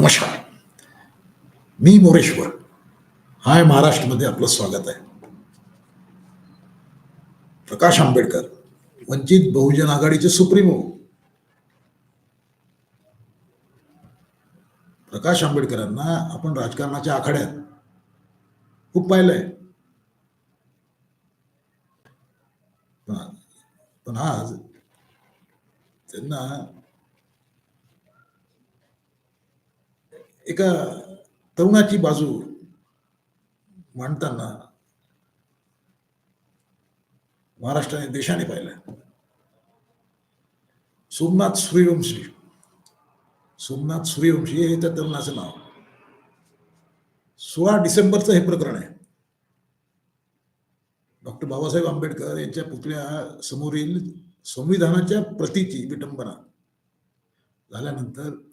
नमस्कार. मी मोरेश्वर. हाय महाराष्ट्रमध्ये आपलं स्वागत आहे. प्रकाश आंबेडकर वंचित बहुजन आघाडीचे सुप्रीमो. प्रकाश आंबेडकरांना आपण राजकारणाच्या आखाड्यात खूप पाहिलंय. पण- पण आज त्यांना एका तरुणाची बाजू मांडताना महाराष्ट्राने देशाने पाहिलं. सोमनाथ सूर्यवंशी. सोमनाथ सूर्यवंशी हे त्या तरुणाचं नाव. सोळा डिसेंबरचं हे प्रकरण आहे. डॉक्टर बाबासाहेब आंबेडकर यांच्या पुतळ्या समोरील संविधानाच्या प्रतीची विटंबना झाल्यानंतर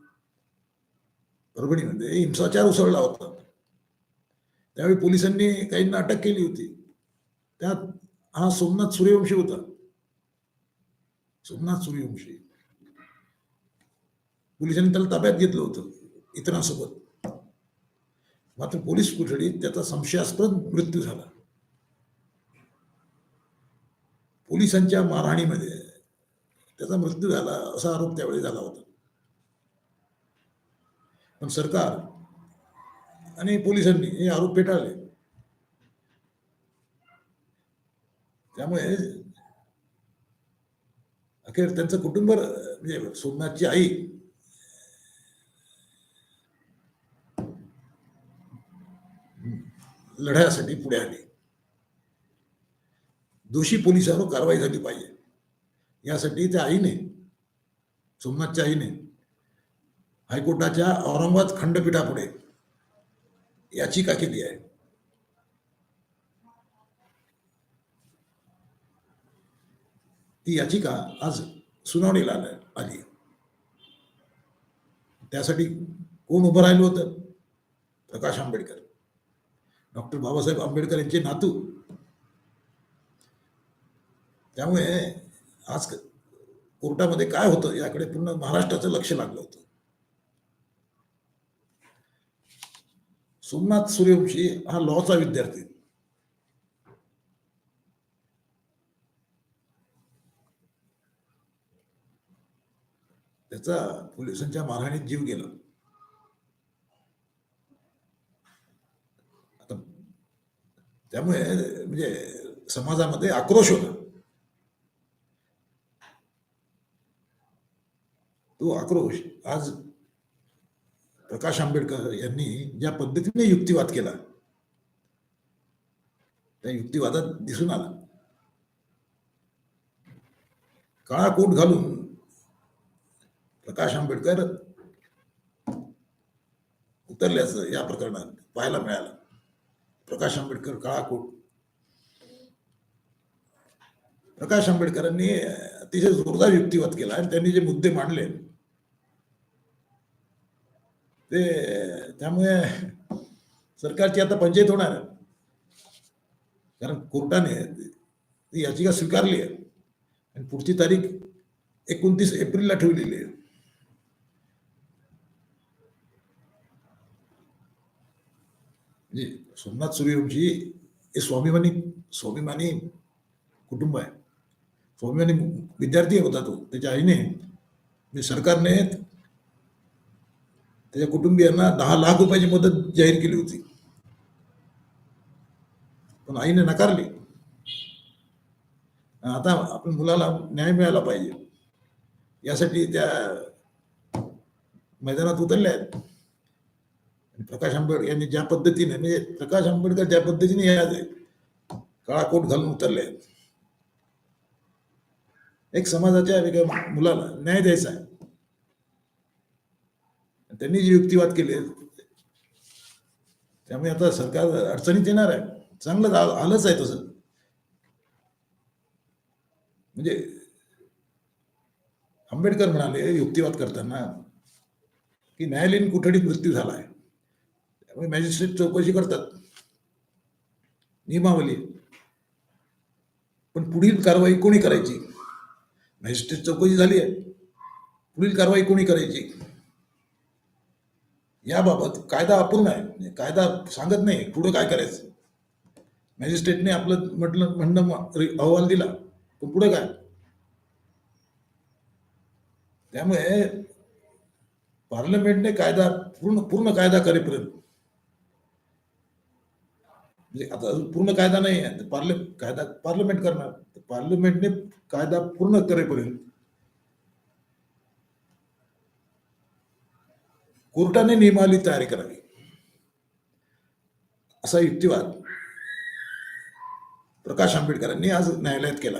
परभणीमध्ये म्हणजे हिंसाचार उसळला होता. त्यावेळी पोलिसांनी काहींना अटक केली होती. त्यात हा सोमनाथ सूर्यवंशी होता. सोमनाथ सूर्यवंशी. पोलिसांनी त्याला ताब्यात घेतलं होतं इतरांसोबत. मात्र पोलीस कोठडीत त्याचा संशयास्पद मृत्यू झाला. पोलिसांच्या मारहाणीमध्ये त्याचा मृत्यू झाला असा आरोप त्यावेळी झाला होता. पण सरकार आणि पोलिसांनी हे आरोप फेटाळले. त्यामुळे अखेर त्यांचं कुटुंब म्हणजे सोमनाथची आई लढ्यासाठी पुढे आली. दोषी पोलिसांवर कारवाई झाली पाहिजे. यासाठी त्या आईने सोमनाथच्या आईने हायकोर्टाच्या औरंगाबाद खंडपीठापुढे. याचिका केली आहे? ती याचिका आज सुनावणीला आली. त्यासाठी कोण उभं राहिलं होतं? प्रकाश आंबेडकर. डॉक्टर बाबासाहेब आंबेडकर यांचे नातू. त्यामुळे आज कोर्टामध्ये काय होतं याकडे पूर्ण महाराष्ट्राचं लक्ष लागलं होतं. सोमनाथ सूर्यवंशी हा लॉचा विद्यार्थी. त्याचा पोलिसांच्या मारहाणीत जीव गेला. आता त्यामुळे म्हणजे समाजामध्ये आक्रोश होता. तो आक्रोश आज प्रकाश आंबेडकर यांनी ज्या पद्धतीने युक्तिवाद केला त्या युक्तिवादात दिसून आला. काळा कोट घालून प्रकाश आंबेडकर उतरल्याचं या प्रकरणात पाहायला मिळालं. प्रकाश आंबेडकर काळा कोट. प्रकाश आंबेडकरांनी अतिशय जोरदार युक्तिवाद केला आणि त्यांनी जे मुद्दे मांडले ते त्यामुळे सरकारची आता पंचायत होणार आहे. कारण कोर्टाने ती याचिका स्वीकारली आहे. आणि पुढची तारीख एकोणतीस एप्रिलला ठेवलेली आहे. म्हणजे सोमनाथ सूर्यवंशी हे स्वाभिमानी स्वाभिमानी कुटुंब आहे. स्वाभिमानी विद्यार्थी होता तो. त्याच्या आईने सरकारने त्याच्या कुटुंबियांना दहा लाख रुपयाची मदत जाहीर केली होती. पण आईने नकारली. आता आपण मुलाला न्याय मिळाला पाहिजे. यासाठी त्या मैदानात उतरल्या आहेत. आणि प्रकाश आंबेडकर यांनी ज्या पद्धतीने म्हणजे प्रकाश आंबेडकर ज्या पद्धतीने या काळा कोट घालून उतरले आहेत. एक समाजाच्या वेगळ्या मुलाला न्याय द्यायचा आहे. त्यांनी जे युक्तिवाद केले त्यामुळे आता सरकार अडचणीत येणार आहे. चांगलं आलंच आहे तसं. म्हणजे आंबेडकर म्हणाले युक्तिवाद करताना की न्यायालयीन कोठडीत मृत्यू झाला आहे त्यामुळे मॅजिस्ट्रेट चौकशी करतात. नियमावली पण पुढील कारवाई कोणी करायची? मॅजिस्ट्रेट चौकशी झाली आहे. पुढील कारवाई कोणी करायची? याबाबत कायदा अपूर्ण आहे. म्हणजे कायदा सांगत नाही. पुढे काय करायचं? मॅजिस्ट्रेटने आपलं म्हटलं म्हणणं अहवाल दिला. पण पुढे काय? त्यामुळे पार्लमेंटने कायदा पूर्ण पूर्ण कायदा करेपर्यंत. म्हणजे आता पूर्ण कायदा नाही आहे. पार्ले कायदा पार्लमेंट करणार. पार्लमेंटने कायदा पूर्ण करेपर्यंत कोर्टाने नियमावली तयारी करावी. असा युक्तिवाद प्रकाश आंबेडकरांनी आज न्यायालयात केला.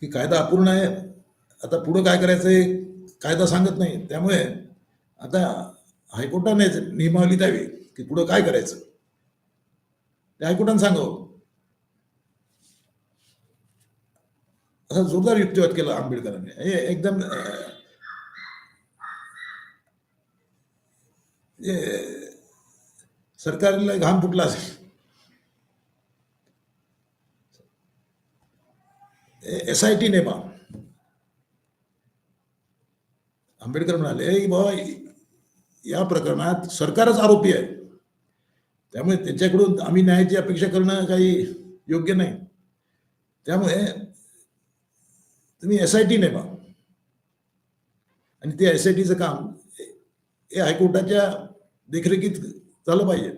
की कायदा अपूर्ण आहे. आता पुढं काय करायचंय कायदा सांगत नाही. त्यामुळे आता हायकोर्टाने नियमावली द्यावी की पुढं काय करायचं? ते हायकोर्टाने सांगावं. असा जोरदार युक्तिवाद केला आंबेडकरांनी. हे एकदम सरकारला घाम फुटला असेल एस आय टी नेमा आंबेडकर म्हणाले की बाबा, या प्रकरणात सरकारच आरोपी आहे. त्यामुळे त्यांच्याकडून आम्ही न्यायाची अपेक्षा करणं काही योग्य नाही. त्यामुळे तुम्ही एस आय टी नेमा आणि ते एस आय टीचं काम, हे हायकोर्टाच्या देखरेखीत झालं पाहिजे.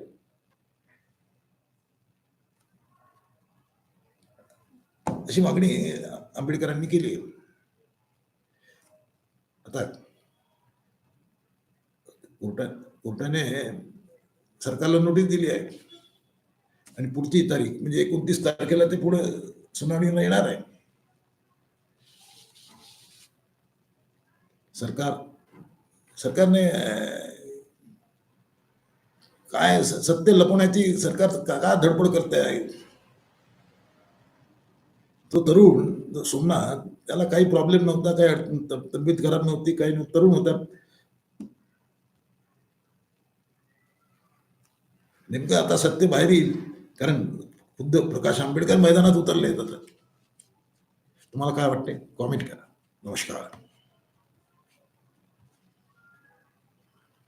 अशी मागणी आंबेडकरांनी केली. आता कोर्टाने सरकारला नोटीस दिली आहे. आणि पुढची तारीख म्हणजे एकोणतीस तारखेला ते पुढे सुनावणीला येणार आहे. सरकार सरकारने काय सत्य लपवण्याची सरकार का धडपड करते आहे? तो तरुण सोमनाथ त्याला काही प्रॉब्लेम नव्हता काही तब्येत खराब नव्हती काही तरुण होता. नेमकं आता सत्य बाहेर येईल कारण खुद्द प्रकाश आंबेडकर मैदानात उतरले आहेत तुम्हाला काय वाटते कॉमेंट करा. नमस्कार.